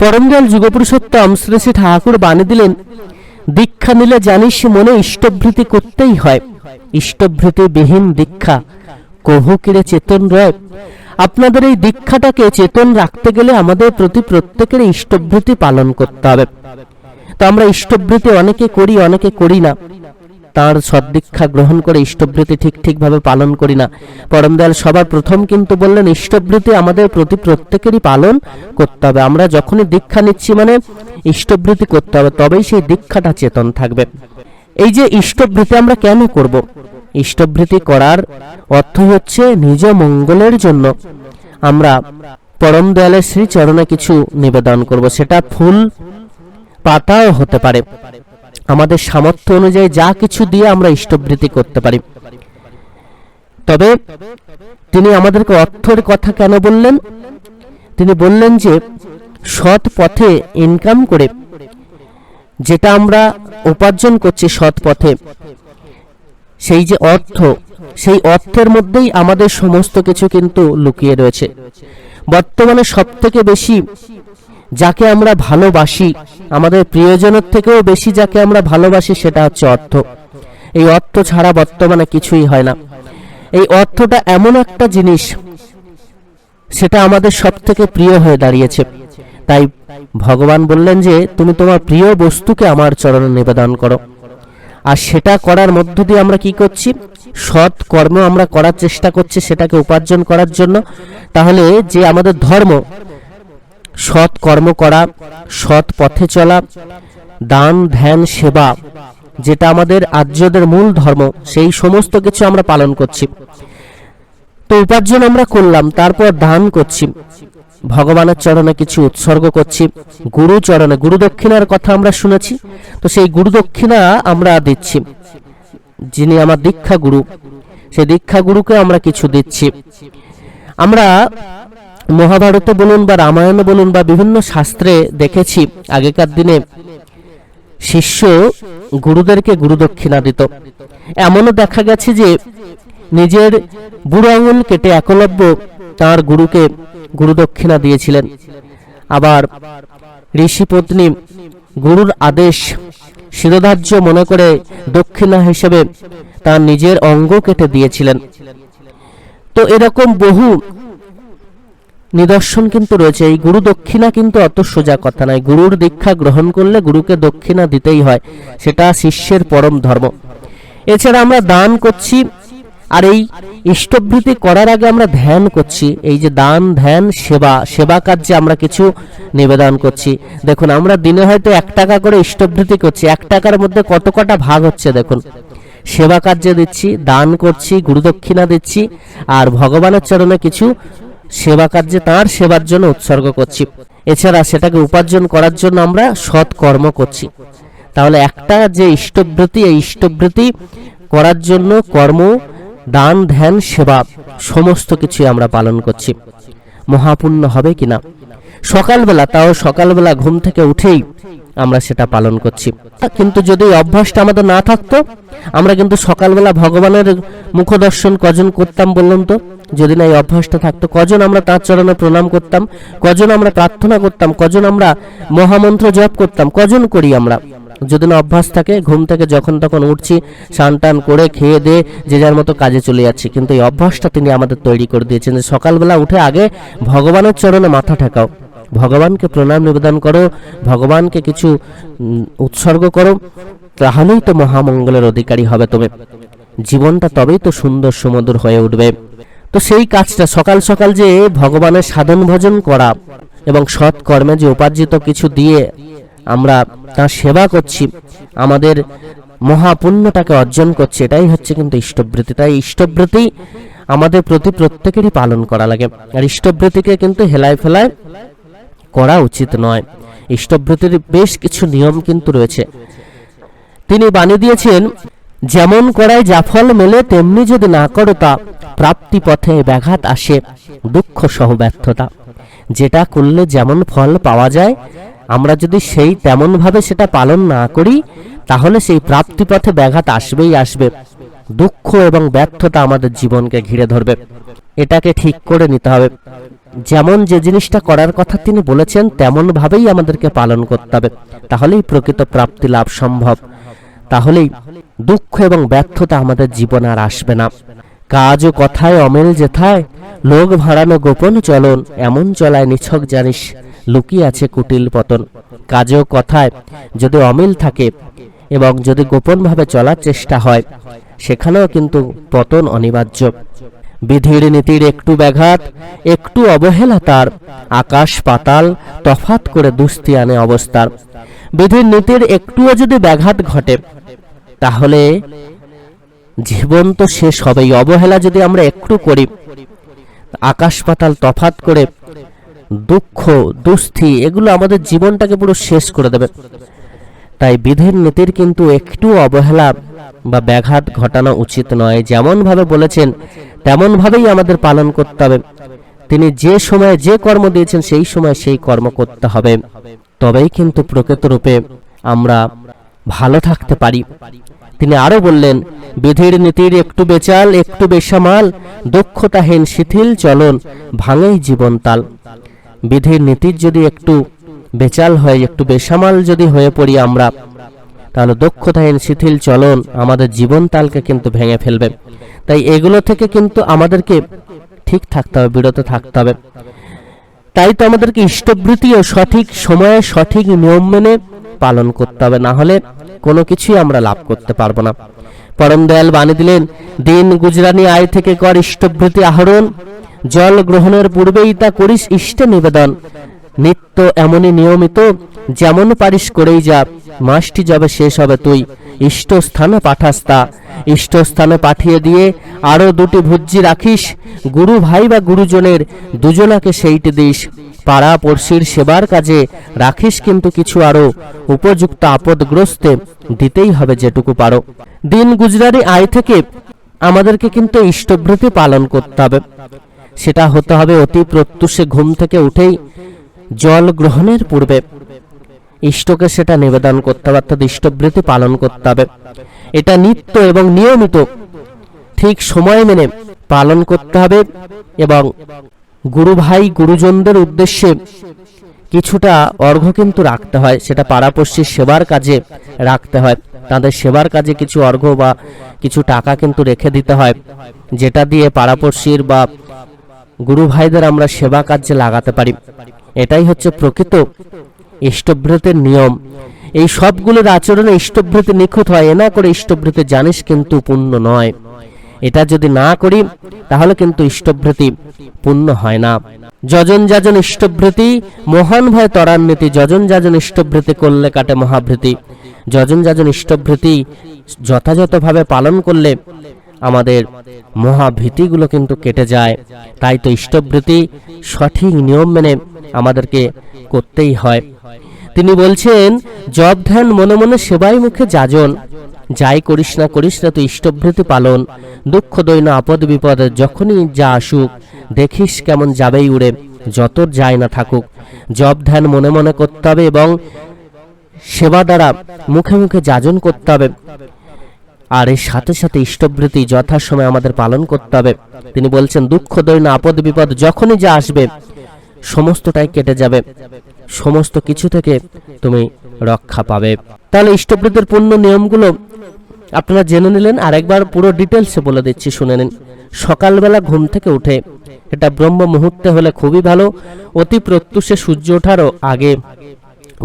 পরমদয়াল যুগপুরুষোত্তম শ্রী শ্রী ঠাকুর বাণী দিলেন, দীক্ষা নিলে জানিস মনে ইষ্টভৃতি করতেই হয়। ইষ্টভৃতি বিহীন দীক্ষা, কহু কিরে চেতন রয়? আপনাদের এই দীক্ষাটাকে চেতন রাখতে গেলে আমাদের প্রতি প্রত্যেকের ইষ্টভৃতি পালন করতে হবে। তো আমরা ইষ্টভৃতি অনেকে করি অনেকে করি না। তার সদ্দীক্ষা গ্রহণ করে ইষ্টভৃতি ঠিক ঠিকভাবে পালন করি না। পরমদয়াল সবার প্রথম কিন্তু বললেন ইষ্টভৃতি আমাদের প্রতি প্রত্যেকেরই পালন করতে হবে। আমরা যখনই দীক্ষা নিচ্ছি মানে ইষ্টভৃতি করতে হবে, তবেই সেই দীক্ষাটা চেতন থাকবে। এই যে ইষ্টভৃতি আমরা কেন করব? ইষ্টভৃতি করার অর্থ হচ্ছে নিজ মঙ্গলের জন্য আমরা পরম দয়ালের শ্রী চরণে কিছু নিবেদন করব। সেটা ফুল পাতাও হতে পারে। আমাদের সামর্থ্য অনুযায়ী যা কিছু দিয়ে আমরা ইষ্টবৃত্তি করতে পারি। তবে তিনি আমাদেরকে অর্থের কথা কেন বললেন? তিনি বললেন যে, সৎ পথে ইনকাম করে, যেটা আমরা উপার্জন করছি সৎ পথে, সেই যে অর্থ, সেই অর্থের মধ্যেই আমাদের সমস্ত কিছু কিন্তু লুকিয়ে রয়েছে। বর্তমানে সব থেকে বেশি যাকে আমরা ভালোবাসি, আমাদের প্রিয়জনের থেকেও বেশি যাকে আমরা ভালোবাসি সেটা হচ্ছে অর্থ। এই অর্থ ছাড়া বর্তমানে কিছুই হয় না। এই অর্থটা এমন একটা জিনিস, সেটা আমাদের সব থেকে প্রিয় হয়ে দাঁড়িয়েছে। তাই ভগবান বললেন যে, তুমি তোমার প্রিয় বস্তুকে আমার চরণে নিবেদন করো। আর সেটা করার মধ্য দিয়ে আমরা কি করছি? সৎ কর্ম আমরা করার চেষ্টা করছি সেটাকে উপার্জন করার জন্য। তাহলে যে আমাদের ধর্ম সৎ কর্ম করা, সৎ পথে চলা, দান, ধ্যান, সেবা, যেটা আমাদের আর্যদের মূল ধর্ম, সেই সমস্ত কিছু আমরা পালন করছি। তো উপার্জন আমরা করলাম, তারপর দান করছি। ভগবানের চরণে কিছু উৎসর্গ করছি, গুরু চরণে, গুরু দক্ষিণার কথা আমরা শুনেছি, তো সেই গুরু দক্ষিণা আমরা দিচ্ছি। যিনি আমার দীক্ষা গুরু, সেই দীক্ষা গুরুকে আমরা কিছু দিচ্ছি। আমরা মহাভারতে বলুন বা রামায়ণে বলুন বা বিভিন্ন শাস্ত্রে দেখেছি আগেকার দিনে শিষ্য গুরুদেরকে গুরুদক্ষিণা দিত এমনও দেখা গেছে যে নিজের বুড়ো আঙুল কেটে একলব্য তার গুরুকে গুরুদক্ষিণা দিয়েছিলেন। আবার ঋষি পত্নী গুরুর আদেশ শিরোধার্য মনে করে দক্ষিণা হিসেবে তার নিজের অঙ্গ কেটে দিয়েছিলেন। তো এরকম বহু নিদর্শন কিন্তু রয়েছে, এই গুরু দক্ষিণা কিন্তু অত সোজা কথা নয়। গুরুর দীক্ষা গ্রহণ করলে গুরুকে দক্ষিণা দিতেই হয়, সেটা শিষ্যের পরম ধর্ম। এছাড়া আমরা দান করছি, আর এই ইষ্টভৃতি করার আগে আমরা ধ্যান করছি, এই যে দান, ধ্যান, সেবা সেবা কার্যে আমরা কিছু নিবেদন করছি। দেখুন, আমরা দিনে হয়তো এক টাকা করে ইষ্টভৃতি করছি, এক টাকার মধ্যে কত কটা ভাগ হচ্ছে দেখুন। সেবা কার্যে দিচ্ছি, দান করছি গুরুদক্ষিণা দিচ্ছি, আর ভগবানের চরণে কিছু সেবা কার্যে তাঁর সেবার জন্য উৎসর্গ করছি। এছাড়া সেটাকে উপার্জন করার জন্য আমরা সৎ কর্ম করছি। তাহলে একটা যে ইষ্টভৃতি এই ইষ্টভৃতি করার জন্য কর্ম, দান, ধ্যান, সেবা সমস্ত কিছু আমরা পালন করছি। মহাপুণ্য হবে কিনা সকালবেলা, তাও সকালবেলা ঘুম থেকে উঠেই আমরা সেটা পালন করছি। কিন্তু যদি অভ্যাসটা আমাদের না থাকতো, আমরা কিন্তু সকালবেলা ভগবানের মুখদর্শন কজন করতাম বললাম তো? যদি না এই অভ্যাসটা থাকতো, কজন আমরা তার চরণে প্রণাম করতাম, কজন আমরা প্রার্থনা করতাম, কজন আমরা মহামন্ত্র জপ করতাম, কজন করি আমরা? যদি না অভ্যাস থাকে, ঘুম থেকে যখন তখন উঠছি, স্নান টান করে খেয়ে দিয়ে যে যার মতো কাজে চলে যাচ্ছি। কিন্তু এই অভ্যাসটা তিনি আমাদের তৈরি করে দিয়েছেন যে সকালবেলা উঠে আগে ভগবানের চরণে মাথা ঠেকাও। ভগবানকে প্রণাম, নিবেদন করো, ভগবানকে কিছু উৎসর্গ করো, তাহলেই তো মহামঙ্গলের অধিকারী হবে তুমি। জীবনটা তবেই তো সুন্দর, সুমধুর হয়ে উঠবে। তো সেই কাজটা সকাল সকাল যে ভগবানের সাধন ভজন করা এবং সৎ কর্মে যে উপার্জিত কিছু দিয়ে আমরা তার সেবা করছি, আমাদের মহাপুণ্যটাকে অর্জন করছি, এটাই হচ্ছে কিন্তু ইষ্টবৃত্তি তাই ইষ্টবৃত্তি আমাদের প্রতি প্রত্যেকেরই পালন করা লাগে। আর ইষ্টবৃত্তিকে কিন্তু হেলায় ফেলায় করা উচিত নয়। ইষ্টবৃত্তির বেশ কিছু নিয়ম কিন্তু রয়েছে। তিনি বানিয়ে দিয়েছেন যেমন করায় জাফল মেলে, তেমনি যদি না করো তা প্রাপ্তি পথে ব্যাঘাত আসে, দুঃখ সহ ব্যর্থতা। যেটা করলে যেমন ফল পাওয়া যায়, আমরা যদি সেই তেমন ভাবে সেটা পালন না করি, তাহলে সেই প্রাপ্তি পথে ব্যাঘাত আসবেই আসবে। দুঃখ এবং ব্যর্থতা আমাদের জীবনকে ঘিরে ধরবে। এটাকে ঠিক করে নিতে হবে। যেমন যে জিনিসটা করার কথা তিনি বলেছেন তেমন ভাবেই আমাদেরকে পালন করতে হবে। তাহলেই প্রকৃত প্রাপ্তি লাভ সম্ভব। তাহলেই দুঃখ এবং ব্যর্থতা আমাদের জীবন আর আসবে না। কাজ ও কথায় অমেল যেথায়, লোক ভাড়ানো গোপন চলন, এমন চলায় নিছক জানিস, লুকিয়ে আছে কুটিল পতন। কাজ ও কথায় যদি অমিল থাকে এবং যদি গোপনভাবে চলার চেষ্টা হয়, সেখানেও কিন্তু পতন অনিবার্য। বিধির নীতির একটু ব্যাঘাত, একটু অবহেলা তার, আকাশ পাতাল তফাত করে দুস্তি আনে অবস্থার। বিধির নীতির একটুও যদি ব্যাঘাত ঘটে তাহলে জীবন তো শেষ হবেই অবহেলা যদি আমরা একটু করি, আকাশ পাতাল তফাত করে, দুঃখ, দুস্থি, এগুলো আমাদের জীবনটাকে পুরো শেষ করে দেবে। তাই বিধির নীতির কিন্তু একটু অবহেলা বা ব্যাঘাত ঘটানো উচিত নয়। যেমন ভাবে বলেছেন তেমন ভাবেই আমাদের পালন করতে হবে। তিনি যে সময়ে যে কর্ম দিয়েছেন, সেই সময় সেই কর্ম করতে হবে। তবেই কিন্তু প্রকৃত রূপে আমরা ভালো থাকতে পারি। তিনি আরও বললেন, বিধির নীতির একটু বেচাল, একটু বেসামাল দক্ষতাহীন শিথিল চলন, ভাঙেই জীবনতাল বিধির নীতির যদি একটু বেচাল হয়, একটু বেসামাল যদি হয়ে পড়ি আমরা, তাহলে দক্ষতাহীন শিথিল চলন আমাদের জীবনতালকে কিন্তু ভেঙে ফেলবে। তাই এগুলো থেকে কিন্তু আমাদেরকে ঠিক থাকতে হবে, বিরত থাকতে হবে। তাই তো আমাদেরকে ইষ্টবৃত্তিও সঠিক সময়ে সঠিক নিয়ম মেনে পালন করতে হবে। না হলে কোনো কিছুই আমরা লাভ করতে পারব না। পরম দয়াল বাণী দিলেন, দিন গুজরানি আয় থেকে কর ইষ্টবৃত্তি আহরণ। জল গ্রহণের পূর্বেই তা করিস ইষ্টে নিবেদন। নিত্য এমনই নিয়মিত, যেমন পারিস করেই যা। মাসটি যাবে শেষ হবে তুই। ইষ্ট স্থানে পাঠাস তা। ইষ্ট স্থানে পাঠিয়ে দিয়ে আরও দুটি ভুজ্জি রাখিস। গুরু ভাই বা গুরুজনের দুজনাকে সেইটি দিস। পাড়া পড়শির সেবার কাজে রাখিস কিন্তু কিছু আরও। উপযুক্ত আপদগ্রস্তে দিতেই হবে যেটুকু পারো। দিন গুজরারি আয় থেকে আমাদেরকে কিন্তু ইষ্টভৃতি পালন করতে হবে। সেটা হতে হবে অতি প্রত্যুষে ঘুম থেকে উঠেই জল গ্রহণের পূর্বে। ইষ্টকে সেটা নিবেদন করতে হবে, অর্থাৎ ইষ্টবৃত্তি পালন করতে হবে। এটা নিত্য এবং নিয়মিত ঠিক সময় মেনে পালন করতে হবে এবং গুরু ভাই গুরুজনদের উদ্দেশ্যে কিছুটা অর্ঘ্য কিন্তু রাখতে হয়, সেটা পাড়াপড়শির সেবার কাজে রাখতে হয়। তাদের সেবার কাজে কিছু অর্ঘ্য বা কিছু টাকা কিন্তু রেখে দিতে হয়, যেটা দিয়ে পাড়াপড়শির বা গুরু ভাইদের আমরা সেবা কাজে লাগাতে পারি। এটাই হচ্ছে প্রকৃত ইষ্টভৃতের নিয়ম। এই সবগুলোর আচরণে ইষ্টভৃতি নিখুঁত হয়, এ না করে ইষ্টভৃতি জানিস কিন্তু পূর্ণ নয়। এটা যদি না করি, তাহলে কিন্তু ইষ্টভৃতি পূর্ণ হয় না। যজন যাজন ইষ্টভৃতি, মহান ভয় ত্বরান্বিতি, যজন যাজন ইষ্টভৃতি করলে কাটে মহাভৃতি। যজন যাজন ইষ্টভৃতি যথাযথভাবে পালন করলে আমাদের মহাভীতিগুলো কিন্তু কেটে যায়। তাই তো ইষ্টভৃতি সঠিক নিয়ম মেনে আমাদেরকে করতেই হয়। তিনি বলছেন, জব ধ্যান মনে মনে সেবাই মুখে যাজন। যাই করিস না করিস না, তুই ইষ্টভৃতি পালন। দুঃখ দৈন আপদ বিপদ, যখনই যা আসুক, দেখিস কেমন যাবেই উড়ে যত যায় না থাকুক। জব ধ্যান মনে মনে করতে হবে এবং সেবা দ্বারা মুখে মুখে যাজন করতে হবে। আর এর সাথে সাথে ইষ্টবৃত্তি যথাসময়ে আমাদের পালন করতে হবে। তিনি বলছেন, দুঃখ দৈন আপদ বিপদ, যখনই যা আসবে সমস্তটাই কেটে যাবে। সমস্ত কিছু থেকে তুমি রক্ষা পাবে। তাহলে ইষ্টবৃত্তির পূর্ণ নিয়মগুলো আপনারা জেনে নিলেন। আরেকবার পুরো ডিটেলসে বলে দিচ্ছি, শুনে নিন। সকালবেলা ঘুম থেকে উঠে এটা ব্রহ্ম মুহূর্তে হলে খুবই ভালো। অতি প্রত্যুষে সূর্য ওঠারও আগে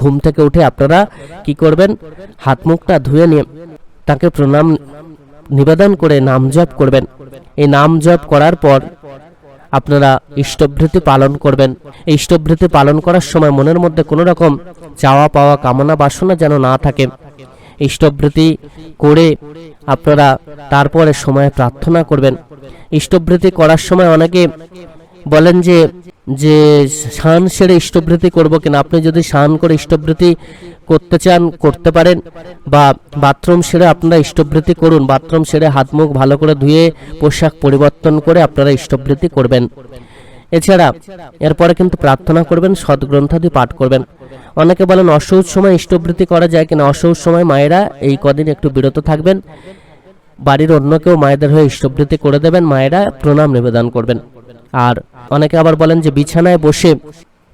ঘুম থেকে উঠে আপনারা কি করবেন? হাত মুখটা ধুয়ে নিয়ে তাকে প্রণাম, নিবেদন করে নাম জপ করবেন। এই নাম জপ করার পর আপনারা ইষ্টভৃতি পালন করবেন। এই ইষ্টভৃতি পালন করার সময় মনের মধ্যে কোনো রকম চাওয়া পাওয়া, কামনা বাসনা যেন না থাকে। ইষ্টভৃতি করে আপনারা তারপরে সময় প্রার্থনা করবেন। ইষ্টভৃতি করার সময় অনেকে বলেন যে যে স্নান সেরে ইষ্টবৃত্তি করব কিনা? আপনি যদি স্নান করে ইষ্টবৃত্তি করতে চান, করতে পারেন। বা বাথরুম সেরে আপনারা ইষ্টবৃত্তি করুন। বাথরুম সেরে হাত মুখ ভালো করে ধুয়ে পোশাক পরিবর্তন করে আপনারা ইষ্টবৃত্তি করবেন। এছাড়া এরপরে কিন্তু প্রার্থনা করবেন সদ্গ্রন্থাদি পাঠ করবেন। অনেকে বলেন অসৌচ সময় ইষ্টবৃত্তি করা যায় কিনা? অসৌচ সময় মায়েরা এই কদিন একটু বিরত থাকবেন। বাড়ির অন্য কেউ মায়েদের হয়ে ইষ্টবৃত্তি করে দেবেন। মায়েরা প্রণাম নিবেদন করবেন। আর অনেকে আবার বলেন যে বিছানায় বসে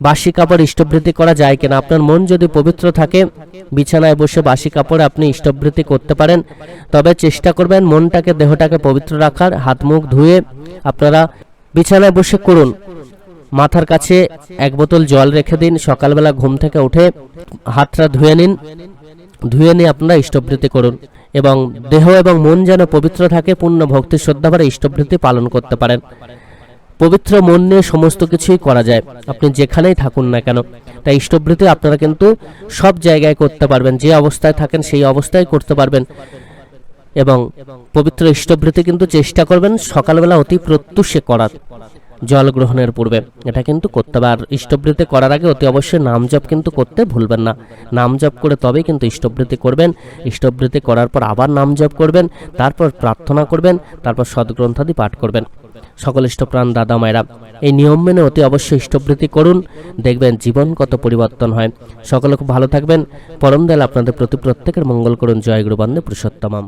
বাসি কাপড় ইষ্টবৃত্তি করা যায় কিনা? আপনার মন যদি পবিত্র থাকে, বিছানায় বসে বাসি কাপড়ে আপনি ইষ্টবৃত্তি করতে পারেন। তবে চেষ্টা করবেন মনটাকে, দেহটাকে পবিত্র রাখার। হাত, মুখ ধুয়ে আপনারা বিছানায় বসে করুন। মাথার কাছে এক বোতল জল রেখে দিন। সকালবেলা ঘুম থেকে উঠে হাতটা ধুয়ে নিন। ধুয়ে নিয়ে আপনারা ইষ্টবৃত্তি করুন এবং দেহ এবং মন যেন পবিত্র থাকে, পূর্ণ ভক্তি শ্রদ্ধাভরে ইষ্টবৃত্তি পালন করতে পারেন। পবিত্র মন নিয়ে সমস্ত কিছুই করা যায়। আপনি যেখানেই থাকুন না কেন। তাই ইষ্টবৃত্তি আপনারা কিন্তু সব জায়গায় করতে পারবেন, যে অবস্থায় থাকেন সেই অবস্থায় করতে পারবেন। এবং পবিত্র ইষ্টবৃত্তি কিন্তু চেষ্টা করবেন সকালবেলা অতি প্রত্যুষে করার, জল গ্রহণের পূর্বে। এটা কিন্তু করতে আর ইষ্টবৃত্তি করার আগে অতি অবশ্যই নাম জপ কিন্তু করতে ভুলবেন না। নাম জপ করে তবেই কিন্তু ইষ্টবৃত্তি করবেন। ইষ্টবৃত্তি করার পর আবার নাম জপ করবেন, তারপর প্রার্থনা করবেন, তারপর সদ্গ্রন্থাদি পাঠ করবেন। সকল ইষ্টপ্রাণ দাদা মায়েরা, এই নিয়ম মেনে অতি অবশ্যই ইষ্টপ্রীতি করুন। দেখবেন জীবন কত পরিবর্তন হয়। সকলে খুব ভালো থাকবেন। পরম দেল আপনাদের প্রতি প্রত্যেকের মঙ্গল করুন। জয় গুরুবান্ধে পুরুষোত্তমাম।